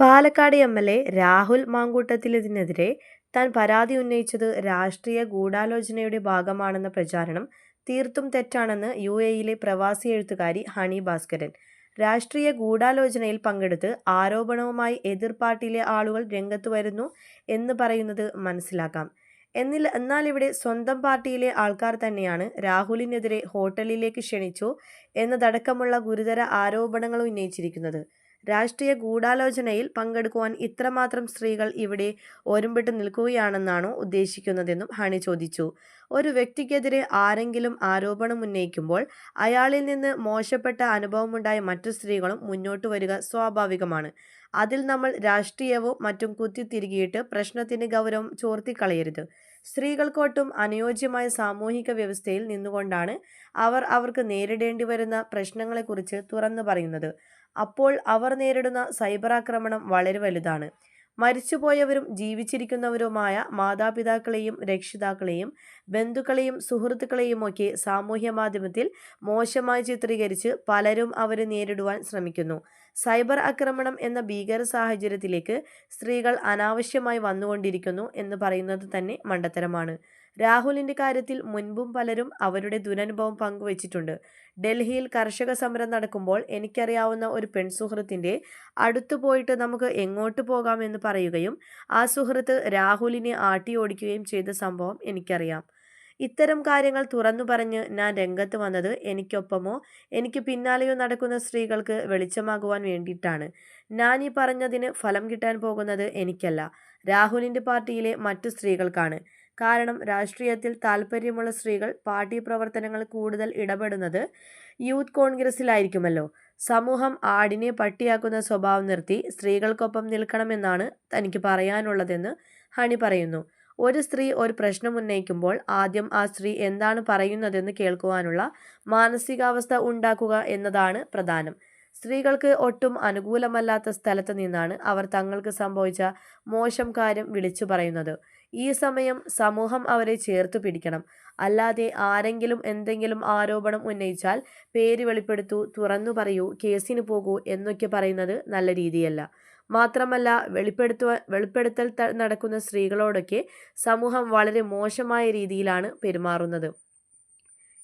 Palakkad M L A Rahul മാങ്കൂട്ടത്തിലതിനെതിരെ താൻ പരാതി ഉന്നയിച്ചത് രാഷ്ട്രീയ ഗൂഢാലോചനയുടെ ഭാഗമാണെന്ന പ്രചാരണം തീർത്തും തെറ്റാണെന്ന് യു എയിലെ പ്രവാസി എഴുത്തുകാരി ഹണി ഭാസ്കരൻ. രാഷ്ട്രീയ ഗൂഢാലോചനയിൽ പങ്കെടുത്ത് ആരോപണവുമായി എതിർ പാർട്ടിയിലെ ആളുകൾ രംഗത്തു വരുന്നു എന്ന് പറയുന്നത് മനസ്സിലാക്കാം. എന്നാൽ ഇവിടെ സ്വന്തം പാർട്ടിയിലെ ആൾക്കാർ തന്നെയാണ് രാഹുലിനെതിരെ ഹോട്ടലിലേക്ക് ക്ഷണിച്ചു എന്നതടക്കമുള്ള ഗുരുതര ആരോപണങ്ങളുന്നയിച്ചിരിക്കുന്നത്. രാഷ്ട്രീയ ഗൂഢാലോചനയിൽ പങ്കെടുക്കുവാൻ ഇത്രമാത്രം സ്ത്രീകൾ ഇവിടെ ഒരുമ്പിട്ട് നിൽക്കുകയാണെന്നാണോ ഉദ്ദേശിക്കുന്നതെന്നും ഹണി ചോദിച്ചു. ഒരു വ്യക്തിക്കെതിരെ ആരെങ്കിലും ആരോപണം ഉന്നയിക്കുമ്പോൾ അയാളിൽ നിന്ന് മോശപ്പെട്ട അനുഭവമുണ്ടായ മറ്റു സ്ത്രീകളും മുന്നോട്ട് വരിക സ്വാഭാവികമാണ്. അതിൽ നമ്മൾ രാഷ്ട്രീയവും മറ്റും കുത്തിത്തിരികിയിട്ട് പ്രശ്നത്തിന് ഗൗരവം ചോർത്തിക്കളയരുത്. സ്ത്രീകൾക്കൊട്ടും അനുയോജ്യമായ സാമൂഹിക വ്യവസ്ഥയിൽ നിന്നുകൊണ്ടാണ് അവർ അവർക്ക് നേരിടേണ്ടി വരുന്ന പ്രശ്നങ്ങളെക്കുറിച്ച് തുറന്നു പറയുന്നത്. അപ്പോൾ അവർ നേരിടുന്ന സൈബർ ആക്രമണം വളരെ വലുതാണ്. മരിച്ചുപോയവരും ജീവിച്ചിരിക്കുന്നവരുമായ മാതാപിതാക്കളെയും രക്ഷിതാക്കളെയും ബന്ധുക്കളെയും സുഹൃത്തുക്കളെയും സുഹൃത്തുക്കളെയുമൊക്കെ സാമൂഹ്യമാധ്യമത്തിൽ മോശമായി ചിത്രീകരിച്ച് പലരും അവരെ നേരിടുവാൻ ശ്രമിക്കുന്നു. സൈബർ ആക്രമണം എന്ന ഭീകര സാഹചര്യത്തിലേക്ക് സ്ത്രീകൾ അനാവശ്യമായി വന്നുകൊണ്ടിരിക്കുന്നു എന്ന് പറയുന്നത് തന്നെ മണ്ടത്തരമാണ്. രാഹുലിന്റെ കാര്യത്തിൽ മുൻപും പലരും അവരുടെ ദുരനുഭവം പങ്കുവച്ചിട്ടുണ്ട്. ഡൽഹിയിൽ കർഷക സമരം നടക്കുമ്പോൾ എനിക്കറിയാവുന്ന ഒരു പെൺസുഹൃത്തിന്റെ അടുത്തു പോയിട്ട് നമുക്ക് എങ്ങോട്ട് പോകാമെന്ന് പറയുകയും ആ സുഹൃത്ത് രാഹുലിനെ ആട്ടിയോടിക്കുകയും ചെയ്ത സംഭവം എനിക്കറിയാം. ഇത്തരം കാര്യങ്ങൾ തുറന്നു പറഞ്ഞ് ഞാൻ രംഗത്ത് വന്നത് എനിക്കൊപ്പമോ എനിക്ക് പിന്നാലെയോ നടക്കുന്ന സ്ത്രീകൾക്ക് വെളിച്ചമാകുവാൻ വേണ്ടിയിട്ടാണ്. ഞാൻ ഈ പറഞ്ഞതിന് ഫലം കിട്ടാൻ പോകുന്നത് എനിക്കല്ല, രാഹുലിന്റെ പാർട്ടിയിലെ മറ്റു സ്ത്രീകൾക്കാണ്. കാരണം രാഷ്ട്രീയത്തിൽ താല്പര്യമുള്ള സ്ത്രീകൾ പാർട്ടി പ്രവർത്തനങ്ങൾ കൂടുതൽ ഇടപെടുന്നത് യൂത്ത് കോൺഗ്രസിലായിരിക്കുമല്ലോ. സമൂഹം ആടിനെ പട്ടിയാക്കുന്ന സ്വഭാവം നിർത്തി സ്ത്രീകൾക്കൊപ്പം നിൽക്കണമെന്നാണ് തനിക്ക് പറയാനുള്ളതെന്ന് ഹണി പറയുന്നു. ഒരു സ്ത്രീ ഒരു പ്രശ്നം ഉന്നയിക്കുമ്പോൾ ആദ്യം ആ സ്ത്രീ എന്താണ് പറയുന്നതെന്ന് കേൾക്കുവാനുള്ള മാനസികാവസ്ഥ ഉണ്ടാക്കുക എന്നതാണ് പ്രധാനം. സ്ത്രീകൾക്ക് ഒട്ടും അനുകൂലമല്ലാത്ത സ്ഥലത്ത് നിന്നാണ് അവർ തങ്ങൾക്ക് സംഭവിച്ച മോശം കാര്യം വിളിച്ചു പറയുന്നത്. ഈ സമയം സമൂഹം അവരെ ചേർത്തു പിടിക്കണം. അല്ലാതെ ആരെങ്കിലും എന്തെങ്കിലും ആരോപണം ഉന്നയിച്ചാൽ പേര് വെളിപ്പെടുത്തൂ, തുറന്നു പറയൂ, കേസിന് പോകൂ എന്നൊക്കെ പറയുന്നത് നല്ല രീതിയല്ല. മാത്രമല്ല വെളിപ്പെടുത്തൽ നടക്കുന്ന സ്ത്രീകളോടൊക്കെ സമൂഹം വളരെ മോശമായ രീതിയിലാണ് പെരുമാറുന്നത്.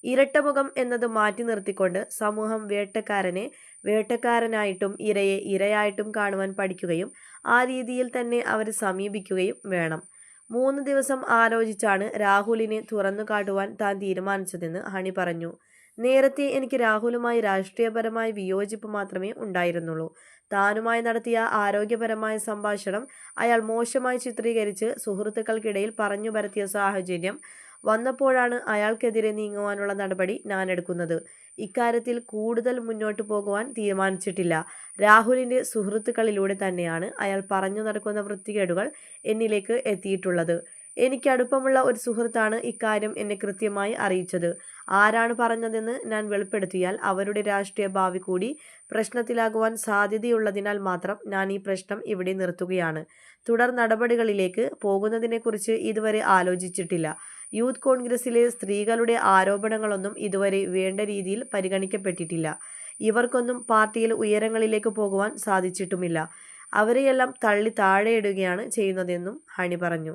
ഇരട്ടമുഖം എന്നത് മാറ്റി നിർത്തിക്കൊണ്ട് സമൂഹം വേട്ടക്കാരനെ വേട്ടക്കാരനായിട്ടും ഇരയെ ഇരയായിട്ടും കാണുവാൻ പഠിക്കുകയും ആ രീതിയിൽ തന്നെ അവരെ സമീപിക്കുകയും വേണം. മൂന്ന് ദിവസം ആലോചിച്ചാണ് രാഹുലിനെ തുറന്നു കാട്ടുവാൻ താൻ തീരുമാനിച്ചതെന്ന് ഹണി പറഞ്ഞു. നേരത്തെ എനിക്ക് രാഹുലുമായി രാഷ്ട്രീയപരമായ വിയോജിപ്പ് മാത്രമേ ഉണ്ടായിരുന്നുള്ളൂ. താനുമായി നടത്തിയ ആരോഗ്യപരമായ സംഭാഷണം അയാൾ മോശമായി ചിത്രീകരിച്ച് സുഹൃത്തുക്കൾക്കിടയിൽ പറഞ്ഞു പരത്തിയ സാഹചര്യം വന്നപ്പോഴാണ് അയാൾക്കെതിരെ നീങ്ങുവാനുള്ള നടപടി ഞാൻ എടുക്കുന്നത് ഇക്കാര്യത്തിൽ കൂടുതൽ മുന്നോട്ട് പോകുവാൻ തീരുമാനിച്ചിട്ടില്ല. രാഹുലിന്റെ സുഹൃത്തുക്കളിലൂടെ തന്നെയാണ് അയാൾ പറഞ്ഞു നടക്കുന്ന വൃത്തികേടുകൾ എന്നിലേക്ക് എത്തിയിട്ടുള്ളത്. എനിക്ക് അടുപ്പമുള്ള ഒരു സുഹൃത്താണ് ഇക്കാര്യം എന്നെ കൃത്യമായി അറിയിച്ചത്. ആരാണ് പറഞ്ഞതെന്ന് ഞാൻ വെളിപ്പെടുത്തിയാൽ അവരുടെ രാഷ്ട്രീയ ഭാവി കൂടി പ്രശ്നത്തിലാകുവാൻ സാധ്യതയുള്ളതിനാൽ മാത്രം ഞാൻ ഈ പ്രശ്നം ഇവിടെ നിർത്തുകയാണ്. തുടർ നടപടികളിലേക്ക് പോകുന്നതിനെക്കുറിച്ച് ഇതുവരെ ആലോചിച്ചിട്ടില്ല. യൂത്ത് കോൺഗ്രസിലെ സ്ത്രീകളുടെ ആരോപണങ്ങളൊന്നും ഇതുവരെ വേണ്ട രീതിയിൽ പരിഗണിക്കപ്പെട്ടിട്ടില്ല. ഇവർക്കൊന്നും പാർട്ടിയിൽ ഉയരങ്ങളിലേക്ക് പോകുവാൻ സാധിച്ചിട്ടുമില്ല. അവരെയെല്ലാം തള്ളി താഴെയിടുകയാണ് ചെയ്യുന്നതെന്നും ഹണി പറഞ്ഞു.